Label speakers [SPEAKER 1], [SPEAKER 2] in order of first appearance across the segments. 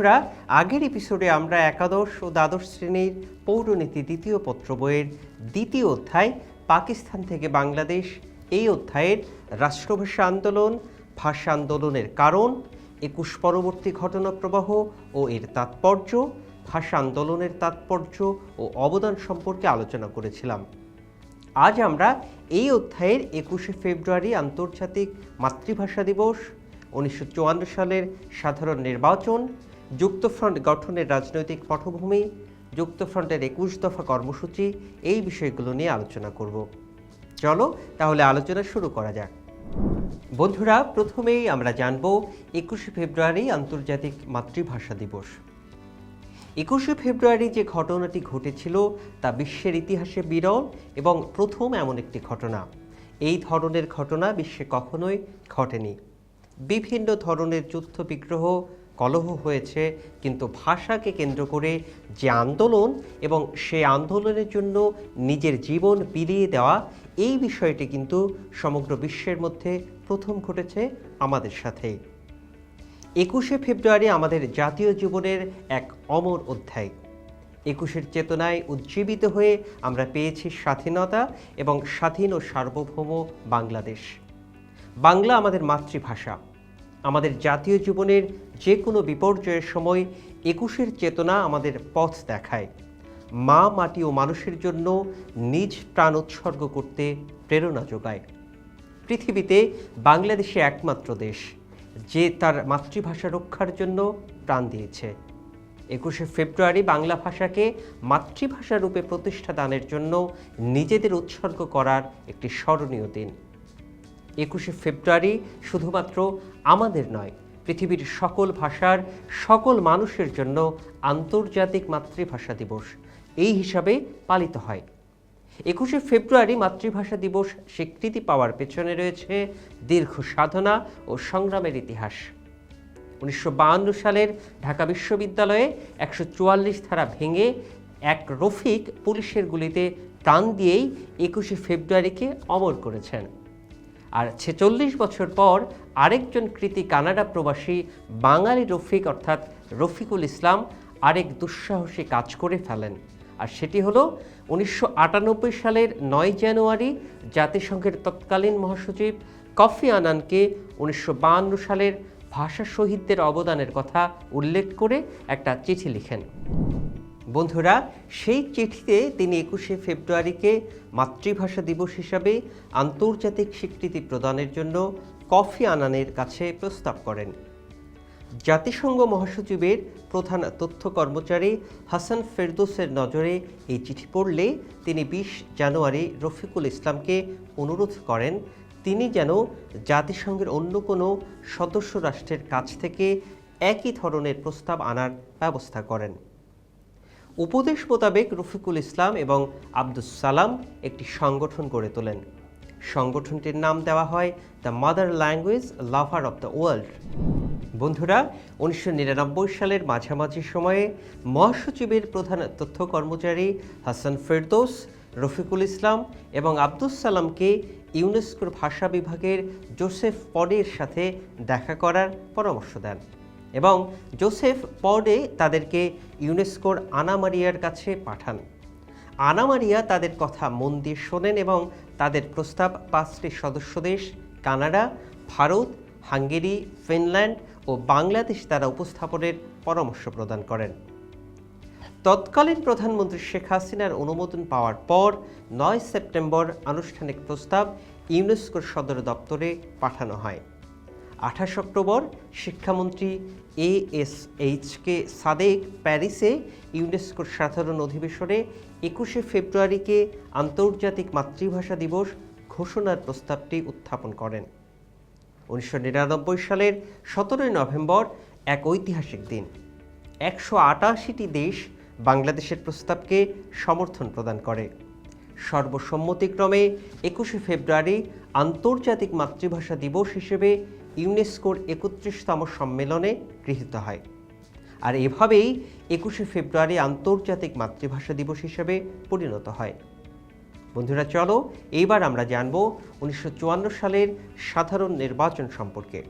[SPEAKER 1] বন্ধুরা, আগের এপিসোডে আমরা একাদশ ও দ্বাদশ শ্রেণির পৌরনীতি দ্বিতীয় পত্র বইয়ের দ্বিতীয় অধ্যায়, পাকিস্তান থেকে বাংলাদেশ, এই অধ্যায়ের রাষ্ট্রভাষা আন্দোলন, ভাষা আন্দোলনের কারণ, একুশ পরবর্তী ঘটনা প্রবাহ ও এর তাৎপর্য, ভাষা আন্দোলনের তাৎপর্য ও অবদান সম্পর্কে আলোচনা করেছিলাম। আজ আমরা এই অধ্যায়ের একুশে ফেব্রুয়ারি আন্তর্জাতিক মাতৃভাষা দিবস, উনিশশো চুয়ান্ন সালের সাধারণ নির্বাচন যুক্তফ্রন্ট গঠনের রাজনৈতিক পটভূমি, যুক্তফ্রন্টের একুশ দফা কর্মসূচি, এই বিষয়গুলো নিয়ে আলোচনা করব। চলো তাহলে আলোচনা শুরু করা যাক। বন্ধুরা, প্রথমেই আমরা জানব একুশে ফেব্রুয়ারি আন্তর্জাতিক মাতৃভাষা দিবস। একুশে ফেব্রুয়ারি যে ঘটনাটি ঘটেছিল, তা বিশ্বের ইতিহাসে বিরল এবং প্রথম এমন একটি ঘটনা। এই ধরনের ঘটনা বিশ্বে কখনোই ঘটেনি। বিভিন্ন ধরনের যুদ্ধ বিগ্রহ কলহ হয়েছে, কিন্তু ভাষাকে কেন্দ্র করে যে আন্দোলন এবং সেই আন্দোলনের জন্য নিজের জীবন বিলিয়ে দেওয়া, এই বিষয়টি কিন্তু সমগ্র বিশ্বের মধ্যে প্রথম ঘটেছে আমাদের সাথে। একুশে ফেব্রুয়ারি আমাদের জাতীয় জীবনের এক অমর অধ্যায়। একুশের চেতনায় উজ্জীবিত হয়ে আমরা পেয়েছি স্বাধীনতা এবং স্বাধীন ও সার্বভৌম বাংলাদেশ। বাংলা আমাদের মাতৃভাষা। আমাদের জাতীয় জীবনের যে কোনো বিপর্যয়ের সময় একুশের চেতনা আমাদের পথ দেখায়। মা, মাটি ও মানুষের জন্য নিজ প্রাণ উৎসর্গ করতে প্রেরণা যোগায়। পৃথিবীতে বাংলাদেশে একমাত্র দেশ, যে তার মাতৃভাষা রক্ষার জন্য প্রাণ দিয়েছে। একুশে ফেব্রুয়ারি বাংলা ভাষাকে মাতৃভাষা রূপে প্রতিষ্ঠা দানের জন্য নিজেদের উৎসর্গ করার একটি স্মরণীয় দিন। একুশে ফেব্রুয়ারি শুধুমাত্র আমাদের নয়, পৃথিবীর সকল ভাষার সকল মানুষের জন্য আন্তর্জাতিক মাতৃভাষা দিবস। এই হিসাবে পালিত হয়। একুশে ফেব্রুয়ারি মাতৃভাষা দিবস স্বীকৃতি পাওয়ার পেছনে রয়েছে দীর্ঘ সাধনা ও সংগ্রামের ইতিহাস। উনিশশো সালের ঢাকা বিশ্ববিদ্যালয়ে একশো চুয়াল্লিশ ধারা ভেঙে এক রফিক পুলিশের গুলিতে প্রাণ দিয়েই একুশে ফেব্রুয়ারিকে অমর করেছেন। আর ছেচল্লিশ বছর পর আরেকজন কৃতি কানাডা প্রবাসী বাঙালি রফিক, অর্থাৎ রফিকুল ইসলাম, আরেক দুঃসাহসী কাজ করে ফেলেন। আর সেটি হলো উনিশশো আটানব্বই সালের নয় জানুয়ারি জাতিসংঘের তৎকালীন মহাসচিব কফি আনানকে উনিশশো সালের ভাষা শহীদদের অবদানের কথা উল্লেখ করে একটা চিঠি লিখেন। বন্ধুরা, সেই চিঠিতে তিনি একুশে ফেব্রুয়ারিকে মাতৃভাষা দিবস হিসাবে আন্তর্জাতিক স্বীকৃতি প্রদানের জন্য কফি আনানের কাছে প্রস্তাব করেন। জাতিসংঘ মহাসচিবের প্রধান তথ্য কর্মচারী হাসান ফেরদোসের নজরে এই চিঠি পড়লে তিনি বিশ জানুয়ারি রফিকুল ইসলামকে অনুরোধ করেন, তিনি যেন জাতিসংঘের অন্য কোনো সদস্য রাষ্ট্রের কাছ থেকে একই ধরনের প্রস্তাব আনার ব্যবস্থা করেন। উপদেশ মোতাবেক রফিকুল ইসলাম এবং আব্দুস সালাম একটি সংগঠন গড়ে তোলেন। সংগঠনটির নাম দেওয়া হয় the mother language lover of the world বন্ধুরা, উনিশশো নিরানব্বই সালের মাঝামাঝি সময়ে মহাসচিবের প্রধান তথ্য কর্মচারী হাসান ফেরদৌস, রফিকুল ইসলাম এবং আব্দুস সালামকে ইউনেস্কোর ভাষা বিভাগের জোসেফ পডের সাথে দেখা করার পরামর্শ দেন। এবং জোসেফ পডে তাদেরকে ইউনেস্কোর আনামারিয়ার কাছে পাঠান। আনামারিয়া তাদের কথা মন দিয়ে শোনেন এবং তাদের প্রস্তাব পাঁচটি সদস্য দেশ, কানাডা, ভারত, হাঙ্গেরি, ফিনল্যান্ড ও বাংলাদেশ দ্বারা উপস্থাপনের পরামর্শ প্রদান করেন। তৎকালীন প্রধানমন্ত্রী শেখ হাসিনার অনুমোদন পাওয়ার পর নয় সেপ্টেম্বর আনুষ্ঠানিক প্রস্তাব ইউনেস্কোর সদর দপ্তরে পাঠানো হয়। আঠাশ অক্টোবর শিক্ষামন্ত্রী A S H K Sadek প্যারিসে ইউনেস্কোর সাধারণ অধিবেশনে একুশে ফেব্রুয়ারিকে আন্তর্জাতিক মাতৃভাষা দিবস ঘোষণার প্রস্তাবটি উত্থাপন করেন। উনিশশো নিরানব্বই সালের সতেরোই নভেম্বর এক ঐতিহাসিক দিন। একশো আটাশিটি দেশ বাংলাদেশের প্রস্তাবকে সমর্থন প্রদান করে। সর্বসম্মতিক্রমে একুশে ফেব্রুয়ারি আন্তর্জাতিক মাতৃভাষা দিবস হিসেবে ইউনেস্কোর একত্রিশতম সম্মেলনে গৃহীত হয়। আর এভাবেই একুশে ফেব্রুয়ারি আন্তর্জাতিক মাতৃভাষা দিবস হিসেবে পরিণত হয়। বন্ধুরা, চলো এইবার আমরা জানব উনিশশো সালের সাধারণ নির্বাচন সম্পর্কে।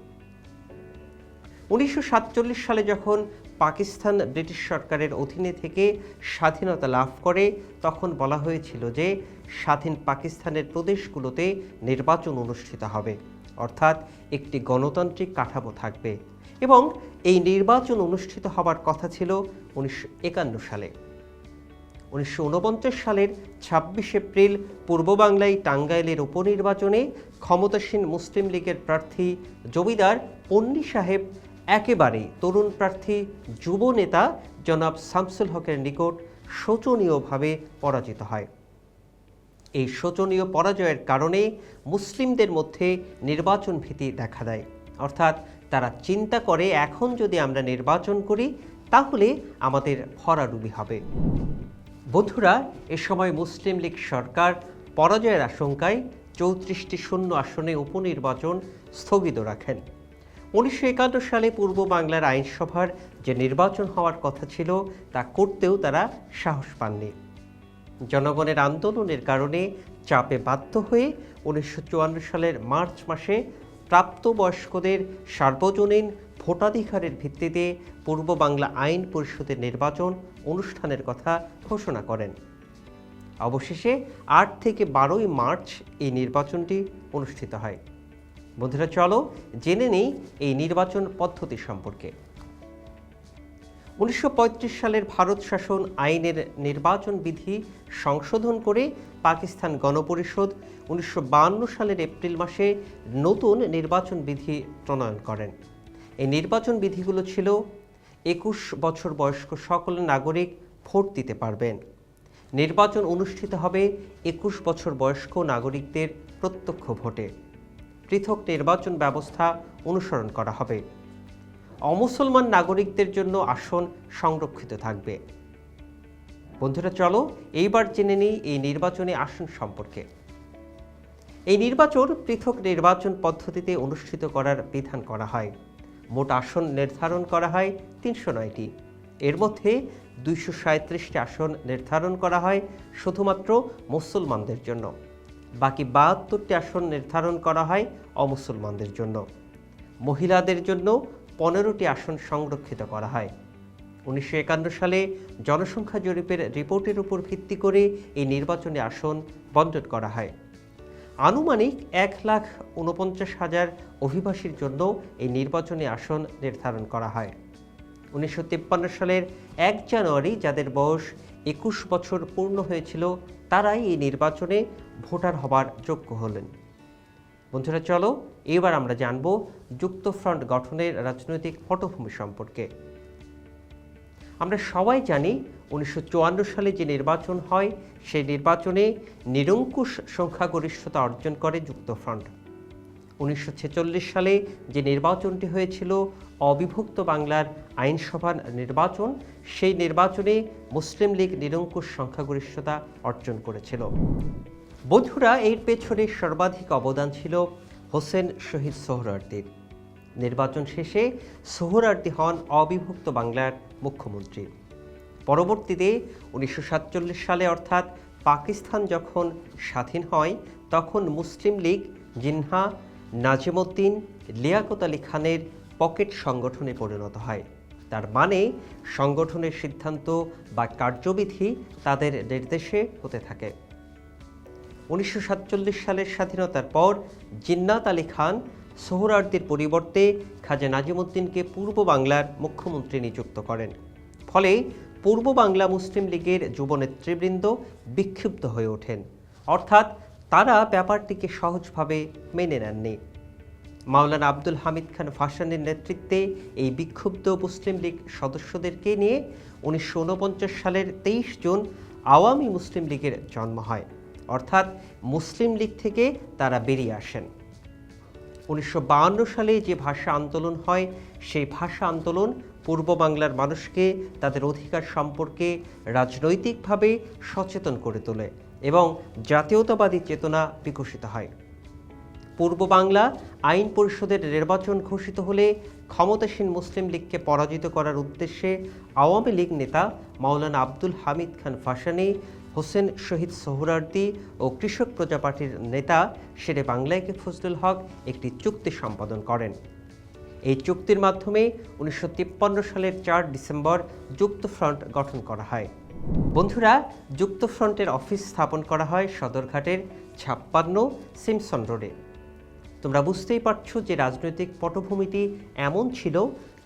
[SPEAKER 1] উনিশশো সাতচল্লিশ সালে যখন পাকিস্তান ব্রিটিশ সরকারের অধীনে থেকে স্বাধীনতা লাভ করে, তখন বলা হয়েছিল যে স্বাধীন পাকিস্তানের প্রদেশগুলোতে নির্বাচন অনুষ্ঠিত হবে। অর্থাৎ একটি গণতান্ত্রিক কাঠামো থাকবে। এবং এই নির্বাচন অনুষ্ঠিত হবার কথা ছিল উনিশশো একান্ন সালে। উনিশশো ঊনপঞ্চাশ সালের ছাব্বিশ এপ্রিল পূর্ববাংলায় টাঙ্গাইলের উপনির্বাচনে ক্ষমতাসীন মুসলিম লীগের প্রার্থী জমিদার পন্নী সাহেব একেবারেই তরুণ প্রার্থী, যুব নেতা জনাব শামসুল হকের নিকট শোচনীয়ভাবে পরাজিত হয়। এই শোচনীয় পরাজয়ের কারণে মুসলিমদের মধ্যে নির্বাচন ভীতি দেখা দেয়। অর্থাৎ তারা চিন্তা করে, এখন যদি আমরা নির্বাচন করি, তাহলে আমাদের ভরাডুবি হবে। বন্ধুরা, এ সময় মুসলিম লীগ সরকার পরাজয়ের আশঙ্কায় চৌত্রিশটি শূন্য আসনে উপনির্বাচন স্থগিত রাখেন। উনিশশো একান্ন সালে পূর্ব বাংলার আইনসভার যে নির্বাচন হওয়ার কথা ছিল, তা করতেও তারা সাহস পাননি। জনগণের আন্দোলনের কারণে চাপে বাধ্য হয়ে উনিশশো চুয়ান্ন সালের মার্চ মাসে প্রাপ্তবয়স্কদের সার্বজনীন ভোটাধিকারের ভিত্তিতে পূর্ব বাংলা আইন পরিষদের নির্বাচন অনুষ্ঠানের কথা ঘোষণা করেন। অবশেষে আট থেকে বারোই মার্চ এই নির্বাচনটি অনুষ্ঠিত হয়। বন্ধুরা, চলো জেনে নেই এই নির্বাচন পদ্ধতি সম্পর্কে। উনিশশো পঁয়ত্রিশ সালের ভারত শাসন আইনের নির্বাচন বিধি সংশোধন করে পাকিস্তান গণপরিষদ উনিশশো সালের এপ্রিল মাসে নতুন নির্বাচন বিধি প্রণয়ন করেন। এই নির্বাচন বিধিগুলো ছিল, একুশ বছর বয়স্ক সকল নাগরিক ভোট দিতে পারবেন। নির্বাচন অনুষ্ঠিত হবে একুশ বছর বয়স্ক নাগরিকদের প্রত্যক্ষ ভোটে। পৃথক নির্বাচন ব্যবস্থা অনুসরণ করা হবে। অমুসলমান নাগরিকদের জন্য আসন সংরক্ষিত থাকবে। বন্ধুরা, চলো এইবার জেনে নিই এই নির্বাচনী আসন সম্পর্কে। এই নির্বাচন পৃথক নির্বাচন পদ্ধতিতে অনুষ্ঠিত করার বিধান করা হয়। মোট আসন নির্ধারণ করা হয় তিনশো নয়টি। এর মধ্যে দুইশো সাঁত্রিশটি আসন নির্ধারণ করা হয় শুধুমাত্র মুসলমানদের জন্য। বাকি বাহাত্তরটি আসন নির্ধারণ করা হয় অমুসলমানদের জন্য। মহিলাদের জন্য পনেরোটি আসন সংরক্ষিত করা হয়। উনিশশো একান্ন সালে জনসংখ্যা জরিপের রিপোর্টের উপর ভিত্তি করে এই নির্বাচনী আসন বন্টন করা হয়। আনুমানিক এক লাখ উনপঞ্চাশ হাজার অভিবাসীর জন্য এই নির্বাচনী আসন নির্ধারণ করা হয়। উনিশশো তিপ্পান্ন সালের এক জানুয়ারি যাদের বয়স একুশ বছর পূর্ণ হয়েছিল, তারাই এই নির্বাচনে ভোটার হবার যোগ্য হলেন। বন্ধুরা, চলো এবার আমরা জানব যুক্তফ্রন্ট গঠনের রাজনৈতিক পটভূমি সম্পর্কে। আমরা সবাই জানি উনিশশো চুয়ান্ন সালে যে নির্বাচন হয়, সেই নির্বাচনে নিরঙ্কুশ সংখ্যাগরিষ্ঠতা অর্জন করে যুক্তফ্রন্ট। উনিশশো ছেচল্লিশ সালে যে নির্বাচনটি হয়েছিল, অবিভক্ত বাংলার আইনসভার নির্বাচন, সেই নির্বাচনে মুসলিম লীগ নিরঙ্কুশ সংখ্যাগরিষ্ঠতা অর্জন করেছিল। বন্ধুরা, এর পেছনে সর্বাধিক অবদান ছিল হোসেন শহীদ সোহরার্দির নির্বাচন শেষে সোহরার্দি হন অবিভক্ত বাংলার মুখ্যমন্ত্রী। পরবর্তীতে উনিশশো সাতচল্লিশ সালে অর্থাৎ পাকিস্তান যখন স্বাধীন হয়, তখন মুসলিম লীগ জিনহা, নাজিমুদ্দিন, লিয়াকত আলী খানের পকেট সংগঠনে পরিণত হয়। তার মানে সংগঠনের সিদ্ধান্ত বা কার্যবিধি তাদের নির্দেশে হতে থাকে। উনিশশো সাতচল্লিশ সালের স্বাধীনতার পর জিন্নাত আলী খান সোহরার্দির পরিবর্তে খাজা নাজিমুদ্দিনকে পূর্ব বাংলার মুখ্যমন্ত্রী নিযুক্ত করেন। ফলে পূর্ব বাংলা মুসলিম লীগের যুব নেতৃবৃন্দ বিক্ষিপ্ত হয়ে ওঠেন। অর্থাৎ তারা ব্যাপারটিকে সহজভাবে মেনে নেননি। মাওলানা আব্দুল হামিদ খান ফাসানের নেতৃত্বে এই বিক্ষুব্ধ মুসলিম লীগ সদস্যদেরকে নিয়ে উনিশশো ঊনপঞ্চাশ সালের তেইশ জুন আওয়ামী মুসলিম লীগের জন্ম হয়। অর্থাৎ মুসলিম লীগ থেকে তারা বেরিয়ে আসেন। উনিশশো সালে যে ভাষা আন্দোলন হয়, সেই ভাষা আন্দোলন পূর্ব বাংলার মানুষকে তাদের অধিকার সম্পর্কে রাজনৈতিকভাবে সচেতন করে তোলে এবং জাতীয়তাবাদী চেতনা বিকশিত হয়। পূর্ব বাংলা আইন পরিষদের নির্বাচন ঘোষিত হলে ক্ষমতাসীন মুসলিম লীগকে পরাজিত করার উদ্দেশ্যে আওয়ামী লীগ নেতা মাওলানা আব্দুল হামিদ খান ফাসানি হোসেন শহীদ সোহরার্দি ও কৃষক প্রজা পার্টির নেতা শেরে বাংলাইকে ফজলুল হক একটি চুক্তি সম্পাদন করেন। এই চুক্তির মাধ্যমে উনিশশো তিপ্পান্ন সালের চার ডিসেম্বর যুক্তফ্রন্ট গঠন করা হয়। বন্ধুরা যুক্তফ্রন্টের অফিস স্থাপন করা হয় সদরঘাটের ছাপ্পান্ন সিমসন রোডে। তোমরা বুঝতেই পারছ যে রাজনৈতিক পটভূমিটি এমন ছিল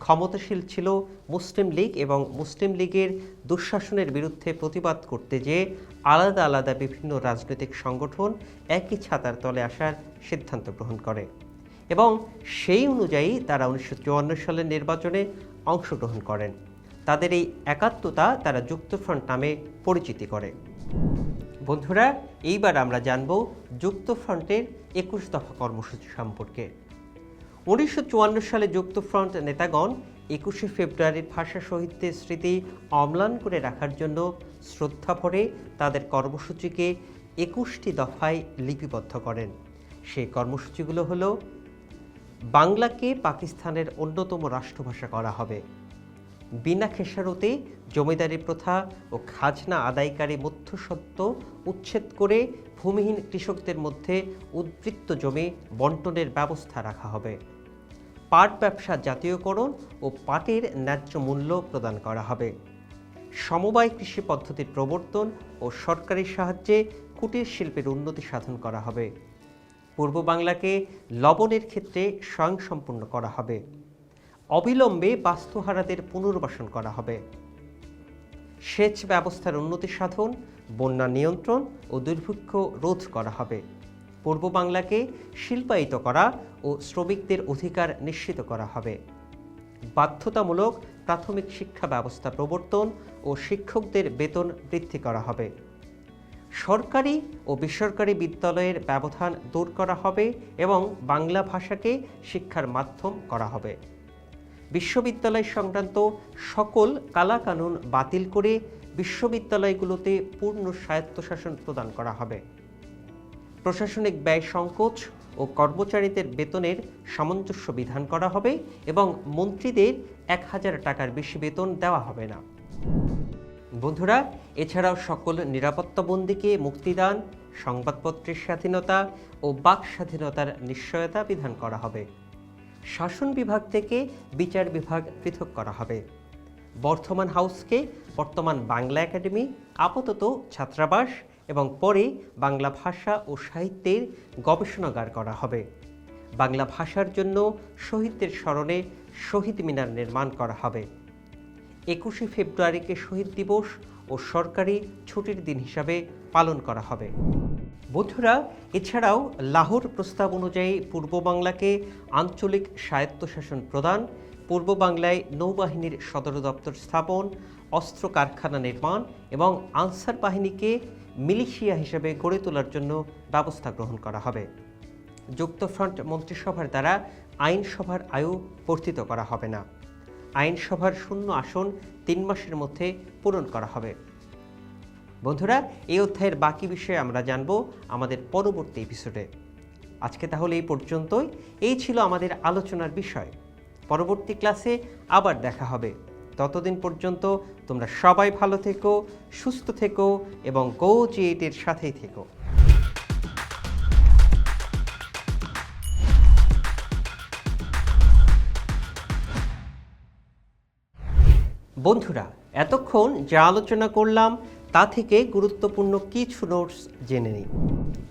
[SPEAKER 1] ক্ষমতাশীল ছিল মুসলিম লীগ এবং মুসলিম লীগের দুঃশাসনের বিরুদ্ধে প্রতিবাদ করতে যে আলাদা আলাদা বিভিন্ন রাজনৈতিক সংগঠন একই ছাতার তলে আসার সিদ্ধান্ত গ্রহণ করে। এবং সেই অনুযায়ী তারা উনিশশো চুয়ান্ন সালের নির্বাচনে অংশগ্রহণ করেন। তাদের এই একাত্মতা তারা যুক্তফ্রন্ট নামে পরিচিতি করে। বন্ধুরা, এইবার আমরা জানব যুক্তফ্রন্টের একুশ দফা কর্মসূচি সম্পর্কে। উনিশশো চুয়ান্ন সালে যুক্তফ্রন্ট নেতাগণ একুশে ফেব্রুয়ারির ভাষা শহীদদের স্মৃতি অম্লান করে রাখার জন্য শ্রদ্ধা ভরে তাদের কর্মসূচিকে একুশটি দফায় লিপিবদ্ধ করেন। সেই কর্মসূচিগুলো হলো, বাংলাকে পাকিস্তানের অন্যতম রাষ্ট্রভাষা করা হবে। বিনা খেসারতে জমিদারি প্রথা ও খাজনা আদায়কারী মধ্যসত্ত্ব উচ্ছেদ করে ভূমিহীন কৃষকদের মধ্যে উদ্বৃত্ত জমি বন্টনের ব্যবস্থা রাখা হবে। পাট ব্যবসা জাতীয়করণ ও পাটের ন্যায্য মূল্য প্রদান করা হবে। সমবায় কৃষি পদ্ধতির প্রবর্তন ও সরকারি সাহায্যে কুটির শিল্পের উন্নতি সাধন করা হবে। পূর্ব বাংলাকে লবণের ক্ষেত্রে স্বয়ংসম্পূর্ণ করা হবে। অবিলম্বে বাস্তুহারাদের পুনর্বাসন করা হবে। সেচ ব্যবস্থার উন্নতি সাধন, বন্যা নিয়ন্ত্রণ ও দুর্ভিক্ষ রোধ করা হবে। পূর্ব বাংলাকে শিল্পায়িত করা ও শ্রমিকদের অধিকার নিশ্চিত করা হবে। বাধ্যতামূলক প্রাথমিক শিক্ষা ব্যবস্থা প্রবর্তন ও শিক্ষকদের বেতন বৃদ্ধি করা হবে। সরকারি ও বেসরকারি বিদ্যালয়ের ব্যবধান দূর করা হবে এবং বাংলা ভাষাকে শিক্ষার মাধ্যম করা হবে। বিশ্ববিদ্যালয় সংক্রান্ত সকল কালাকানুন বাতিল করে বিশ্ববিদ্যালয়গুলোতে পূর্ণ স্বায়ত্তশাসন প্রদান করা হবে। প্রশাসনিক ব্যয় সংকোচ ও কর্মচারীদের বেতনের সামঞ্জস্য বিধান করা হবে এবং মন্ত্রীদের এক হাজার টাকার বেশি বেতন দেওয়া হবে না। বন্ধুরা, এছাড়াও সকল নিরাপত্তাবন্দীকে মুক্তিদান সংবাদপত্রের স্বাধীনতা ও বাক স্বাধীনতার নিশ্চয়তা বিধান করা হবে। শাসন বিভাগ থেকে বিচার বিভাগ পৃথক করা হবে। বর্ধমান হাউসকে বর্তমান বাংলা একাডেমি, আপাতত ছাত্রাবাস এবং পরে বাংলা ভাষা ও সাহিত্যের গবেষণাগার করা হবে। বাংলা ভাষার জন্য শহীদদের স্মরণে শহীদ মিনার নির্মাণ করা হবে। একুশে ফেব্রুয়ারিকে শহীদ দিবস ও সরকারি ছুটির দিন হিসাবে পালন করা হবে। বন্ধুরা, এছাড়াও লাহোর প্রস্তাব অনুযায়ী পূর্ব বাংলাকে আঞ্চলিক স্বায়ত্তশাসন প্রদান, পূর্ব বাংলায় নৌবাহিনীর সদর দপ্তর স্থাপন, অস্ত্র কারখানা নির্মাণ এবং আনসার বাহিনীকে মিলিশিয়া হিসেবে গড়ে তোলার জন্য ব্যবস্থা গ্রহণ করা হবে। যুক্তফ্রন্ট মন্ত্রিসভার দ্বারা আইনসভার আয়ু বর্ধিত করা হবে না। আইনসভার শূন্য আসন তিন মাসের মধ্যে পূরণ করা হবে। বন্ধুরা, এই অধ্যায়ের বাকি বিষয়ে আমরা জানব আমাদের পরবর্তী এপিসোডে আজকে তাহলে এই পর্যন্তই। এই ছিল আমাদের আলোচনার বিষয়। পরবর্তী ক্লাসে আবার দেখা হবে। ততদিন পর্যন্ত তোমরা সবাই ভালো থেকো, সুস্থ থেকো এবং গো জিএইটের সাথেই থেকো। বন্ধুরা, এতক্ষণ যা আলোচনা করলাম, তা থেকে গুরুত্বপূর্ণ কিছু নোটস জেনে নিই।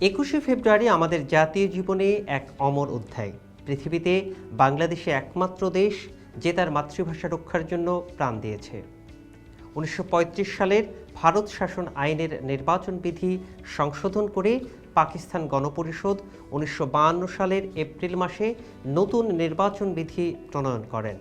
[SPEAKER 1] একুশে ফেব্রুয়ারি আমাদের জাতীয় জীবনে এক অমর অধ্যায়। পৃথিবীতে বাংলাদেশে একমাত্র দেশ যে তার মাতৃভাষা রক্ষার জন্য প্রাণ দিয়েছে। উনিশশো পঁয়ত্রিশ সালের ভারত শাসন আইনের নির্বাচন বিধি সংশোধন করে পাকিস্তান গণপরিষদ উনিশশো সালের এপ্রিল মাসে নতুন নির্বাচন বিধি প্রণয়ন করেন।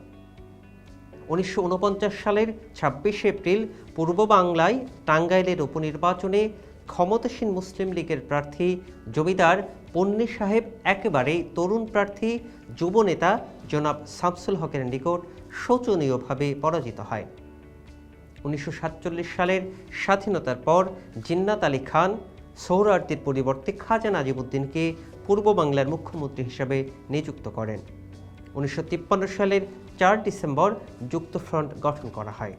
[SPEAKER 1] উনিশশো ঊনপঞ্চাশ সালের ছাব্বিশে এপ্রিল পূর্ব বাংলায় টাঙ্গাইলের উপনির্বাচনে ক্ষমতাসীন মুসলিম লীগের প্রার্থী জমিদার পন্নী সাহেব একেবারে তরুণ প্রার্থী যুবনেতা জনাব হকের নিকট শোচনীয়ভাবে পরাজিত হয়। উনিশশো সাতচল্লিশ সালের স্বাধীনতার পর জিন্নাত আলী খান সৌরার্থীর পরিবর্তে খাজা নাজিমুদ্দিনকে পূর্ব বাংলার মুখ্যমন্ত্রী হিসাবে নিযুক্ত করেন। উনিশশো তিপ্পান্ন সালের চার ডিসেম্বর যুক্তফ্রন্ট গঠন করা হয়।